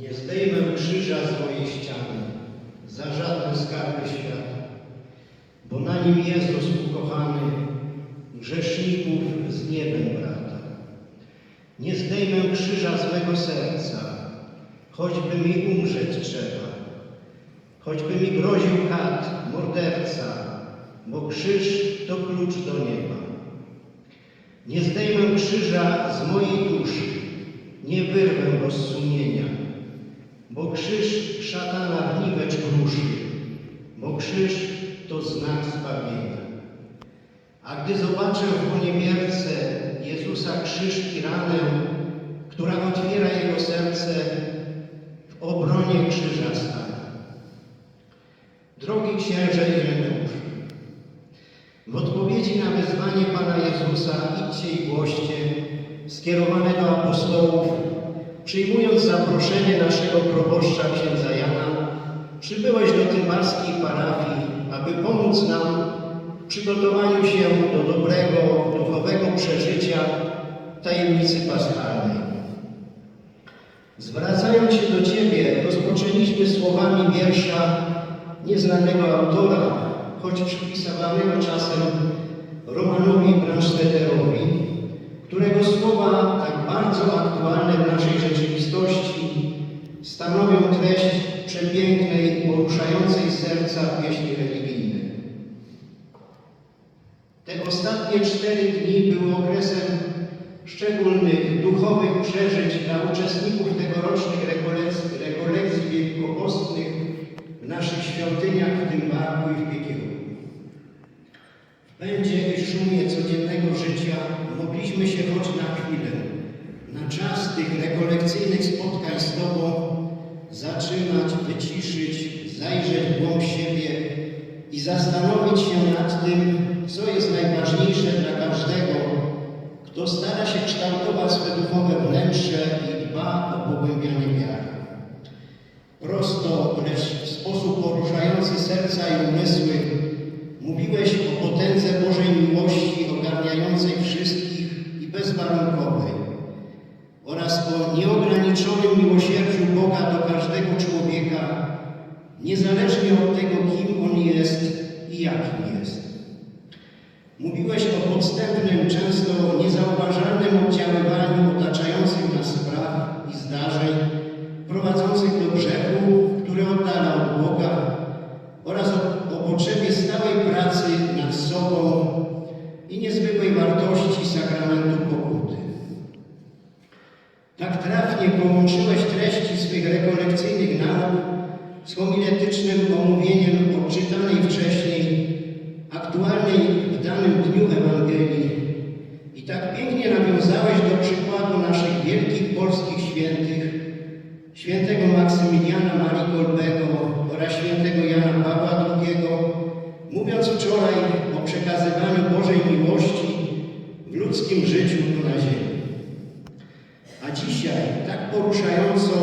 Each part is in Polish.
Nie zdejmę krzyża z mojej ściany za żadne skarby świata, bo na nim Jezus ukochany grzeszników z niebem brata. Nie zdejmę krzyża z mego serca, choćby mi umrzeć trzeba, choćby mi groził kat, morderca, bo krzyż to klucz do nieba. Nie zdejmę krzyża z mojej duszy, nie wyrwę go z sumienia, bo krzyż szatana w niwecz kruszy, bo krzyż to znak zbawienia. A gdy zobaczę w poniewierce Jezusa krzyż i ranę, która otwiera jego serce, w obronie krzyża stanę. Drogi księże Ireneuszu, w odpowiedzi na wezwanie Pana Jezusa idźcie i głoście, skierowane do apostołów, przyjmując zaproszenie naszego proboszcza księdza Jana, przybyłeś do tymbarskiej parafii, aby pomóc nam w przygotowaniu się do dobrego, duchowego przeżycia tajemnicy paschalnej. Zwracając się do Ciebie, rozpoczęliśmy słowami wiersza nieznanego autora, choć przypisywanego czasem Romanowi Brandstätterowi, którego słowa tak bardzo aktualne w naszej rzeczywistości stanowią treść przepięknej, poruszającej serca pieśni religijnej. Te ostatnie cztery dni były okresem szczególnych duchowych przeżyć dla uczestników tegorocznych rekolekcji, rekolekcji wielkopostnych w naszych świątyniach w tym barku i w piekiełku. W pędzie i szumie codziennego życia mogliśmy się choć na chwilę, na czas tych rekolekcyjnych spotkań z Tobą zatrzymać, wyciszyć, zajrzeć w głąb siebie i zastanowić się nad tym, co jest najważniejsze dla każdego, kto stara się kształtować swe duchowe wnętrze i dba o pogłębianie wiary. Prosto, lecz w sposób poruszający serca i umysły mówiłeś o potędze Bożej miłości ogarniającej wszystkich i bezwarunkowej oraz o nieograniczonym miłosierdziu Boga do każdego człowieka, niezależnie od tego, kim on jest i jakim jest. Mówiłeś o podstępnym, często niezauważalnym oddziaływaniu otaczających nas spraw i zdarzeń prowadzących do grzechu, który oddala od Boga oraz o, potrzebie stałej pracy nad sobą i niezwykłej wartości sakramentu pokuty. Tak trafnie połączyłeś treści swych rekolekcyjnych nauk z homiletycznym omówieniem odczytanej wcześniej, aktualnej w danym dniu Ewangelii i tak pięknie nawiązałeś do przykładu naszych wielkich polskich świętych, świętego Maksymiliana Marii Kolbego oraz świętego Jana Pawła II, mówiąc wczoraj o przekazywaniu Bożej miłości w ludzkim życiu tu na ziemi. A dzisiaj tak poruszająco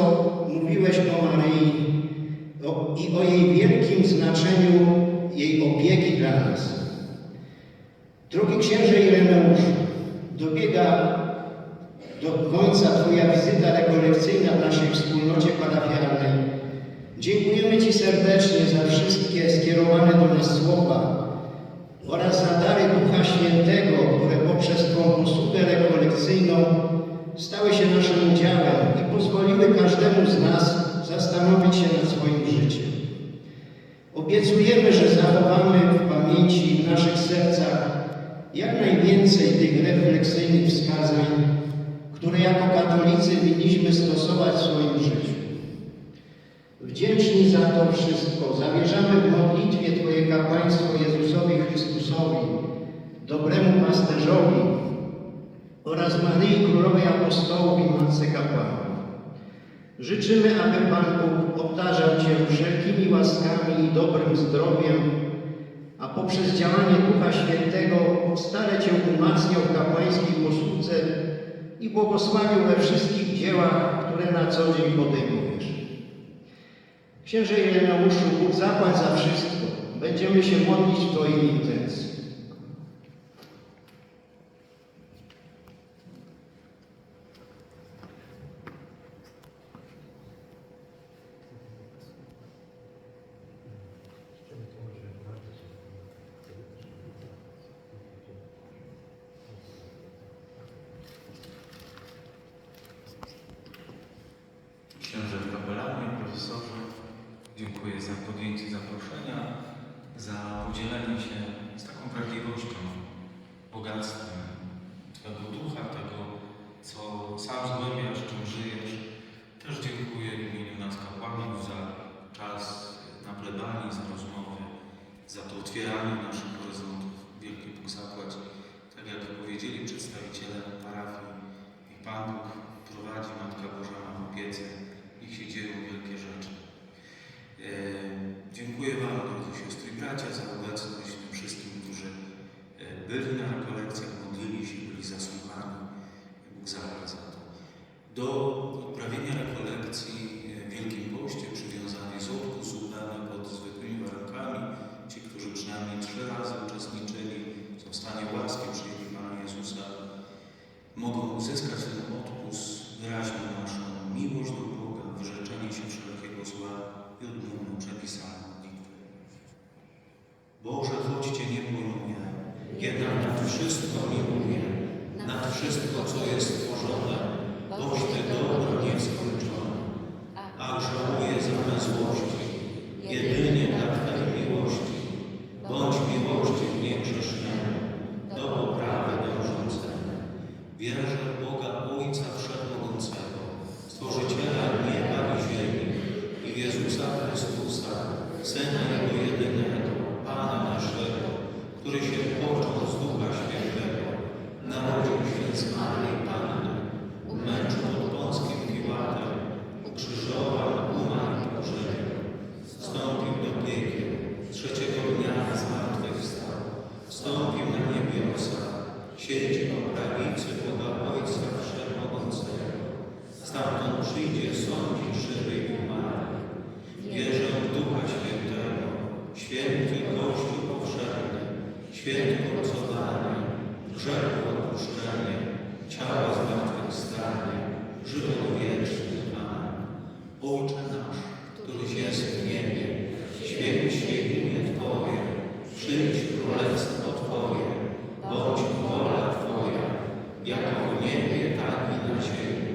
mówiłeś o Maryi o, i o jej wielkim znaczeniu jej opieki dla nas. Drogi księże Ireneuszu, dobiega do końca Twoja wizyta rekolekcyjna w naszej wspólnocie parafialnej. Dziękujemy Ci serdecznie za wszystkie skierowane do nas słowa oraz za dary Ducha Świętego, które poprzez Twą posługę rekolekcyjną stały się naszym udziałem i pozwoliły każdemu z nas zastanowić się nad swoim życiem. Obiecujemy, że zachowamy w pamięci w naszych sercach jak najwięcej tych refleksyjnych wskazań, które jako katolicy winniśmy stosować w swoim życiu. Wdzięczni za to wszystko zawierzamy w modlitwie Twoje kapłaństwo Jezusowi Chrystusowi, dobremu pasterzowi oraz Maryi Królowej Apostołów i Matce Kapłanów. Życzymy, aby Pan Bóg obdarzał Cię wszelkimi łaskami i dobrym zdrowiem, poprzez działanie Ducha Świętego stale Cię umacniał w kapłańskiej posłudze i błogosławił we wszystkich dziełach, które na co dzień podejmujesz. Księże Ireneuszu, Bóg zapłać za wszystko. Będziemy się modlić w Twojej intencji. creator. ja nad wszystko miłuję, nad wszystko, co jest stworzone, boś Ty dobro nieskończone. A żałuję zamiast złości, jedynie dla Twojej miłości. trzeciego dnia zmartwychwstał, wstąpił na niebie niebiosa, siedzi po prawicy Boga Ojca Wszechmogącego. Stamtąd przyjdzie sądzić żywych i umarłych. Wierzę w Ducha Świętego, święty Kościół powszechny, święty obcowanie, grzechu odpuszczenie, ciała zmartwychwstanie, żywot wieczny. Amen. Ojcze nasz, któryś jest w niebie, święć się Twoje, przyjdź królestwo Twoje, bądź wola Twoja, jako w niebie, tak i na ziemi.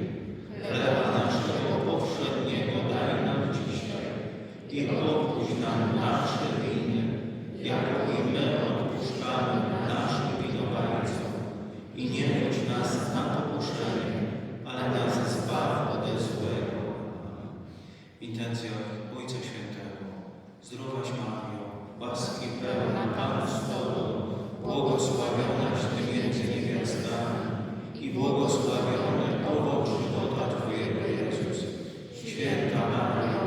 błogosławionaś Ty między niewiastami i błogosławiony owoc żywota Twojego, Jezus. Święta Maria,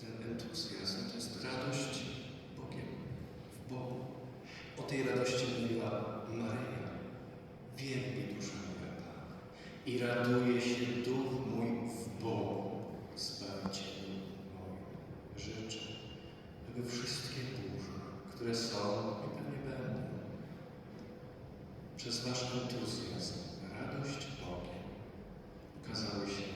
Ten entuzjazm to jest radość Bogiem, w Bogu. O tej radości mówiła Maryja. Wielbi dusza moja Pana i raduje się duch mój w Bogu, Zbawicielu moim. Życzę, aby wszystkie burze, które są i pewnie będą, przez Wasz entuzjazm, radość Bogiem okazały się